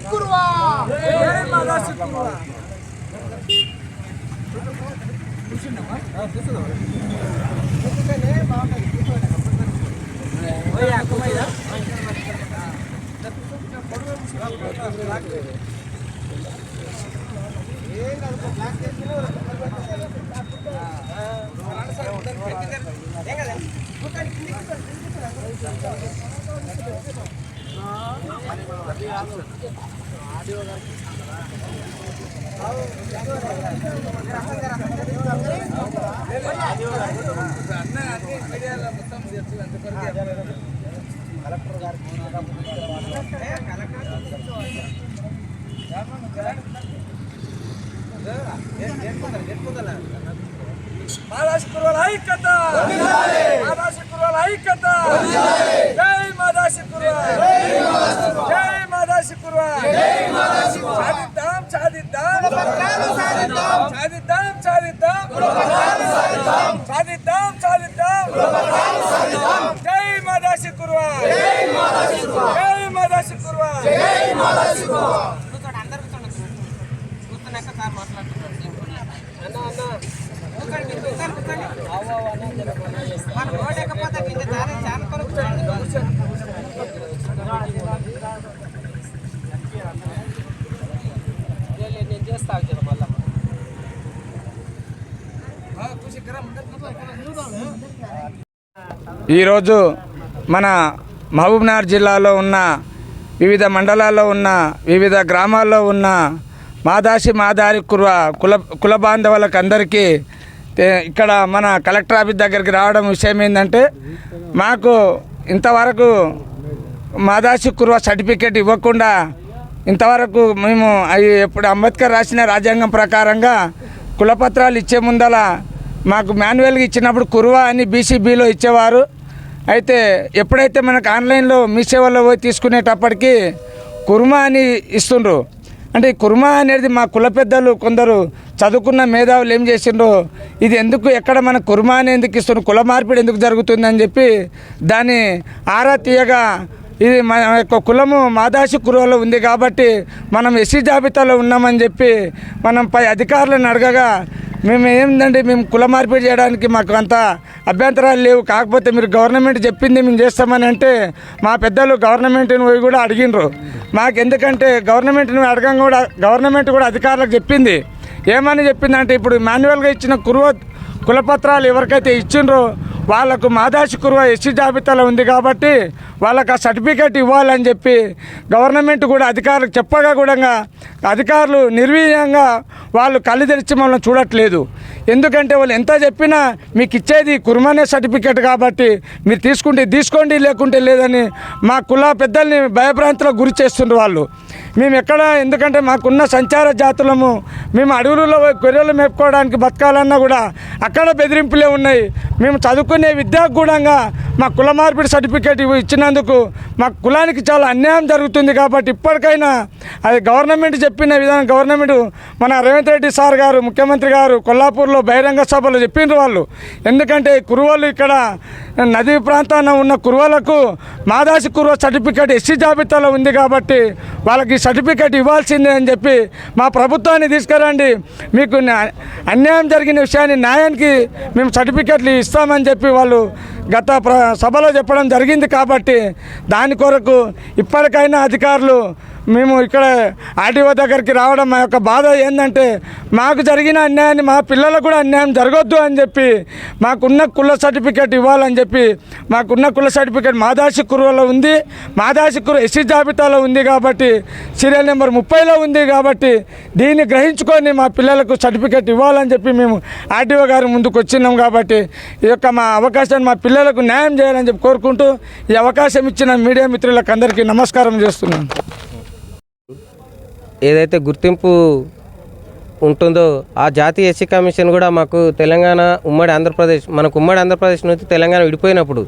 సిక్కురువా జై మాతా సిక్కురువా చూసినావా చూసినావా చూసినే బాగుంది ఓయ్ అక్కమైదా ఏం కాదు? బ్లాక్ చేసినా రెండు సార్ పెట్టింది ఏం కదా? కుర్వా మాదాసి కుర్రల ఐక్యత! మాదాసి కుర్రల ఐక్యత జై మాదాసి కుర్ర జై మాదాసి కుర్ర సాధిద్దాం సాధిద్దాం సాధిద్దాం సాధిద్దాం సాధిద్దాం సాధిద్దాం జై మాదాసి కుర్ర జై మాదాసి కుర్ర ఈరోజు మన మహబూబ్నగర్ జిల్లాలో ఉన్న వివిధ మండలాల్లో ఉన్న వివిధ గ్రామాల్లో ఉన్న మాదాసి మాదారి కుల కుల కుల బాంధవులకు అందరికీ ఇక్కడ మన కలెక్టర్ ఆఫీస్ దగ్గరికి రావడం విషయం ఏంటంటే మాకు ఇంతవరకు మాదాసి కుర్వ సర్టిఫికేట్ ఇవ్వకుండా ఇంతవరకు మేము అవి ఎప్పుడు అంబేద్కర్ రాసిన రాజ్యాంగం ప్రకారంగా కులపత్రాలు ఇచ్చే ముందల మాకు మాన్యువల్గా ఇచ్చినప్పుడు కురువా అని బీసీబీలో ఇచ్చేవారు. అయితే ఎప్పుడైతే మనకు ఆన్లైన్లో మీ సేవలో పోయి తీసుకునేటప్పటికి కుర్మా అని ఇస్తుండ్రు. అంటే ఈ కుర్మా అనేది మా కుల పెద్దలు కొందరు చదువుకున్న మేధావులు ఏం చేసిండ్రు? ఇది ఎందుకు ఎక్కడ మన కుర్మా అని ఎందుకు ఇస్తుండ్రు? కుల మార్పిడి ఎందుకు జరుగుతుంది అని చెప్పి దాన్ని ఆరా తీయగా ఇది మన యొక్క కులము మాదాసి కురువలో ఉంది కాబట్టి మనం ఎస్సీ జాబితాలో ఉన్నామని చెప్పి మనం పై అధికారులను అడగగా మేము ఏంటంటే మేము కుల మార్పిడి చేయడానికి మాకు అంత అభ్యంతరాలు లేవు. కాకపోతే మీరు గవర్నమెంట్ చెప్పింది మేము చేస్తామని అంటే మా పెద్దలు గవర్నమెంట్ని పోయి కూడా అడిగినరు మాకు ఎందుకంటే గవర్నమెంట్ని అడగం కూడా గవర్నమెంట్ కూడా అధికారులకు చెప్పింది. ఏమని చెప్పిందంటే ఇప్పుడు మాన్యువల్గా ఇచ్చిన కురువ కులపత్రాలు ఎవరికైతే ఇచ్చిండ్రో వాళ్ళకు మాదాసి కురువ ఎస్సీ జాబితాలో ఉంది కాబట్టి వాళ్ళకు ఆ సర్టిఫికేట్ ఇవ్వాలని చెప్పి గవర్నమెంట్ కూడా అధికారులకు చెప్పగా కూడా అధికారులు నిర్వీయంగా వాళ్ళు కళ్ళు తెరిచి మమ్మల్ని చూడట్లేదు. ఎందుకంటే వాళ్ళు ఎంత చెప్పినా మీకు ఇచ్చేది కుర్మనే సర్టిఫికేట్ కాబట్టి మీరు తీసుకుంటే తీసుకోండి లేకుంటే లేదని మా కుల పెద్దల్ని భయభ్రాంతిలో గురి చేస్తుండ్రు వాళ్ళు. మేము ఎక్కడ ఎందుకంటే మాకున్న సంచార జాతులము మేము అడవులలో గొర్రెలు మేపుకోవడానికి బతకాలన్నా కూడా అక్కడ బెదిరింపులే ఉన్నాయి. మేము చదువుకునే విద్యాగూఢంగా కూడా మా కుల మార్పిడి సర్టిఫికేట్ ఇచ్చినందుకు మా కులానికి చాలా అన్యాయం జరుగుతుంది కాబట్టి ఇప్పటికైనా అది గవర్నమెంట్ చెప్పిన విధానం గవర్నమెంట్ మన రేవంత్ రెడ్డి సార్ గారు ముఖ్యమంత్రి గారు కొల్లాపూర్లో బహిరంగ సభలో చెప్పిండ్రు వాళ్ళు. ఎందుకంటే కురువలు ఇక్కడ నదీ ప్రాంతాన ఉన్న కురువలకు మాదాసి కురువ సర్టిఫికేట్ ఎస్సీ జాబితాలో ఉంది కాబట్టి వాళ్ళకి సర్టిఫికేట్ ఇవ్వాల్సిందే అని చెప్పి మా ప్రభుత్వాన్ని తీసుకురండి. మీకు అన్యాయం జరిగిన విషయాన్ని న్యాయం టైంకి మేము సర్టిఫికెట్లు ఇస్తామని చెప్పి వాళ్ళు గత ప్ర సభలో చెప్పడం జరిగింది కాబట్టి దాని కొరకు ఇప్పటికైనా అధికారులు మేము ఇక్కడ ఆర్టీఓ దగ్గరికి రావడం మా యొక్క బాధ ఏంటంటే మాకు జరిగిన అన్యాయాన్ని మా పిల్లలకు కూడా అన్యాయం జరగొద్దు అని చెప్పి మాకున్న కుల సర్టిఫికేట్ ఇవ్వాలని చెప్పి మాకున్న కుల సర్టిఫికేట్ మాదాసి కురువలో ఉంది మాదాసి కురు ఎస్సీ జాబితాలో ఉంది కాబట్టి సీరియల్ నెంబర్ ముప్పైలో ఉంది కాబట్టి దీన్ని గ్రహించుకొని మా పిల్లలకు సర్టిఫికేట్ ఇవ్వాలని చెప్పి మేము ఆర్టీఓ గారి ముందుకు వచ్చినాం కాబట్టి ఈ యొక్క మా అవకాశాన్ని మా పిల్లలకు న్యాయం చేయాలని చెప్పి కోరుకుంటూ ఈ అవకాశం ఇచ్చిన మీడియా మిత్రులకు అందరికీ నమస్కారం చేస్తున్నాను ఏదైతే గుర్తింపు ఉంటుందో ఆ జాతీయ ఎస్సీ కమిషన్ కూడా మాకు తెలంగాణ ఉమ్మడి ఆంధ్రప్రదేశ్ మనకు ఉమ్మడి ఆంధ్రప్రదేశ్ నుంచి తెలంగాణ విడిపోయినప్పుడు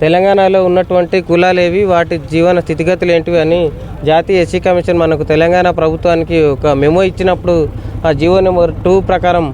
తెలంగాణలో ఉన్నటువంటి కులాలేవి వాటి జీవన స్థితిగతులు ఏంటివి అని జాతీయ ఎస్సీ కమిషన్ మనకు తెలంగాణ ప్రభుత్వానికి ఒక మెమో ఇచ్చినప్పుడు ఆ జీవో నెంబర్ టూ ప్రకారం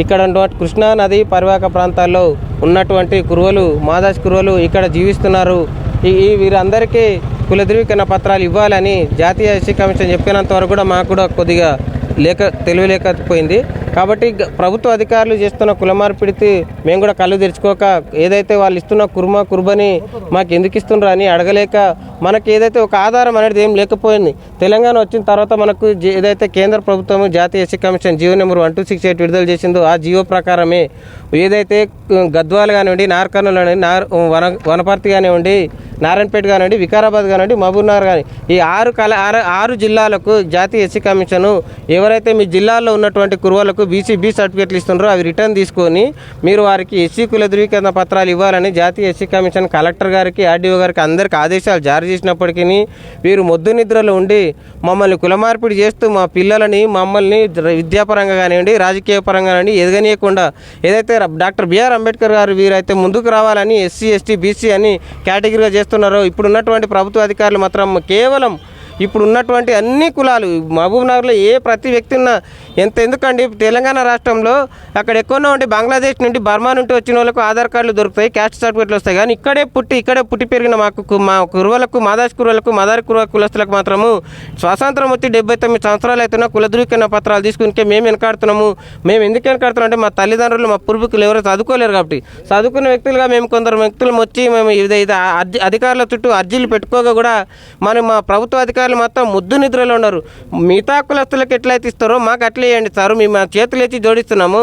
ఇక్కడ కృష్ణా నది పరివాహక ప్రాంతాల్లో ఉన్నటువంటి కురువలు మాదాస్ కురువలు ఇక్కడ జీవిస్తున్నారు. ఈ వీరందరికీ కుల ధృవీకరణ పత్రాలు ఇవ్వాలని జాతీయ ఎస్సీ కమిషన్ చెప్పినంత వరకు కూడా మాకు కూడా కొద్దిగా లేక తెలియలేకపోయింది కాబట్టి ప్రభుత్వ అధికారులు చేస్తున్న కుల మార్పిడికి మేము కూడా కళ్ళు తెరుచుకోక ఏదైతే వాళ్ళు ఇస్తున్న కుర్మా కుర్బని మాకు ఎందుకు ఇస్తుండ్రు అని అడగలేక మనకి ఏదైతే ఒక ఆధారం అనేది ఏం లేకపోయింది. తెలంగాణ వచ్చిన తర్వాత మనకు ఏదైతే కేంద్ర ప్రభుత్వం జాతీయ SC commission G O number one two six eight విడుదల చేసిందో ఆ జియో ప్రకారమే ఏదైతే గద్వాలు కానివ్వండి నార్కర్నూలు కానివ్వండి నార్ వన వనపర్తి కానివ్వండి నారాయణపేట కానివ్వండి వికారాబాద్ కానివ్వండి మహబూబ్నగర్ కానీ ఈ ఆరు కల ఆరు ఆరు జిల్లాలకు జాతీయ ఎస్సీ కమిషన్ ఎవరైతే మీ జిల్లాల్లో ఉన్నటువంటి కురువలకు బీసీ బీ సర్టిఫికేట్లు ఇస్తున్నారో అవి రిటర్న్ తీసుకొని మీరు వారికి ఎస్సీ కుల ధృవీకరణ పత్రాలు ఇవ్వాలని జాతీయ ఎస్సీ కమిషన్ కలెక్టర్ గారికి ఆర్డీఓ గారికి అందరికీ ఆదేశాలు జారీ చేసినప్పటికీ వీరు మొద్దు నిద్రలో ఉండి మమ్మల్ని కుల మార్పిడి చేస్తూ మా పిల్లలని మమ్మల్ని విద్యాపరంగా కానివ్వండి రాజకీయ పరంగా కానివ్వండి ఎదగనీయకుండా ఏదైతే డాక్టర్ బిఆర్ అంబేద్కర్ గారు వీరైతే ముందుకు రావాలని ఎస్సీ ఎస్టీ బీసీ అని కేటగిరీగా చేస్తున్నారో ఇప్పుడు ఉన్నటువంటి ప్రభుత్వ అధికారులు మాత్రం కేవలం ఇప్పుడు ఉన్నటువంటి అన్ని కులాలు మహబూబ్ నగర్లో ఏ ప్రతి వ్యక్తి ఉన్న ఎంత ఎందుకండి? తెలంగాణ రాష్ట్రంలో అక్కడ ఎక్కువనే ఉంటే బంగ్లాదేశ్ నుండి బర్మా నుండి వచ్చిన వాళ్ళకు ఆధార్ కార్డులు దొరుకుతాయి క్యాస్ట్ సర్టిఫికేట్లు వస్తాయి. కానీ ఇక్కడే పుట్టి ఇక్కడే పుట్టి పెరిగిన మాకు మా కురువలకు మాదాస్ కురువలకు మదారి కురువ కులస్తులకు మాత్రము స్వాతంత్రం వచ్చి డెబ్బై తొమ్మిది సంవత్సరాలు అవుతున్నా కుల ధృవీకరణ పత్రాలు తీసుకుంటే మేము వెనకాడుతున్నాము. మేము ఎందుకు వెనకాడుతున్నాం అంటే మా తల్లిదండ్రులు మా పూర్వీకులు ఎవరు చదువుకోలేరు కాబట్టి. చదువుకున్న వ్యక్తులుగా మేము కొందరు వ్యక్తులు వచ్చి మేము ఇది అర్జీ అధికారుల చుట్టూ అర్జీలు పెట్టుకోగా కూడా మనం మా ప్రభుత్వ అధికారులు మొత్తం ముద్దు నిద్రలో ఉన్నారు మిగతా కులస్తులకు ఎట్లయితే ఇస్తారో మాకు అట్లే ఇవ్వండి సార్. మేము మా చేతులు ఎత్తి జోడిస్తున్నాము.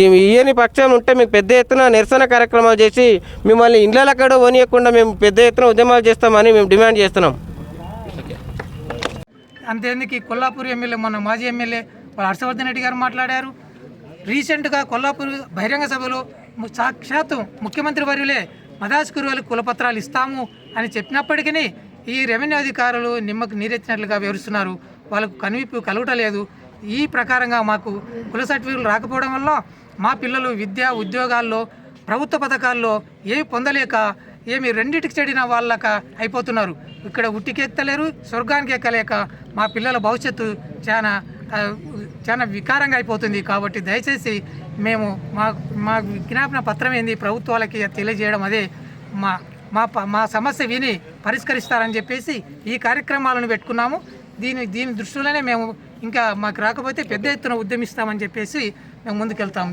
ఈ పక్షం ఉంటే మీకు పెద్ద ఎత్తున నిరసన కార్యక్రమాలు చేసి మిమ్మల్ని ఇండ్లక్కడ వనియకుండా మేము పెద్ద ఎత్తున ఉద్యమాలు చేస్తామని మేము డిమాండ్ చేస్తున్నాం. అంతేందుకు ఈ కొల్లాపూర్ ఎమ్మెల్యే మొన్న మాజీ ఎమ్మెల్యే హర్షవర్ధన్ రెడ్డి గారు మాట్లాడారు. రీసెంట్గా కొల్లాపూర్ బహిరంగ సభలో సాక్షాత్తు ముఖ్యమంత్రి వర్యులే మదాస్ కురువులకు కులపత్రాలు ఇస్తాము అని చెప్పినప్పటికీ ఈ రెవెన్యూ అధికారులు నిమ్మకు నీరెత్తినట్లుగా వివరిస్తున్నారు. వాళ్ళకు కనువిప్పు కలగటలేదు. ఈ ప్రకారంగా మాకు కుల సర్టిఫికేట్లు రాకపోవడం వల్ల మా పిల్లలు విద్య ఉద్యోగాల్లో ప్రభుత్వ పథకాల్లో ఏమి పొందలేక ఏమి రెండింటికి చెడిన వాళ్ళక అయిపోతున్నారు. ఇక్కడ ఉట్టికెత్తలేరు స్వర్గానికి ఎక్కలేక మా పిల్లల భవిష్యత్తు చాలా చాలా వికారంగా అయిపోతుంది. కాబట్టి దయచేసి మేము మా మా విజ్ఞాపన పత్రం ఏంది ప్రభుత్వాలకి తెలియజేయడం అదే మా మా ప- మా సమస్య విని పరిష్కరిస్తారని చెప్పేసి ఈ కార్యక్రమాలను పెట్టుకున్నాము. దీని దీని దృష్టిలోనే మేము ఇంకా మాకు రాకపోతే పెద్ద ఎత్తున ఉద్యమిస్తామని చెప్పేసి మేము ముందుకెళ్తాము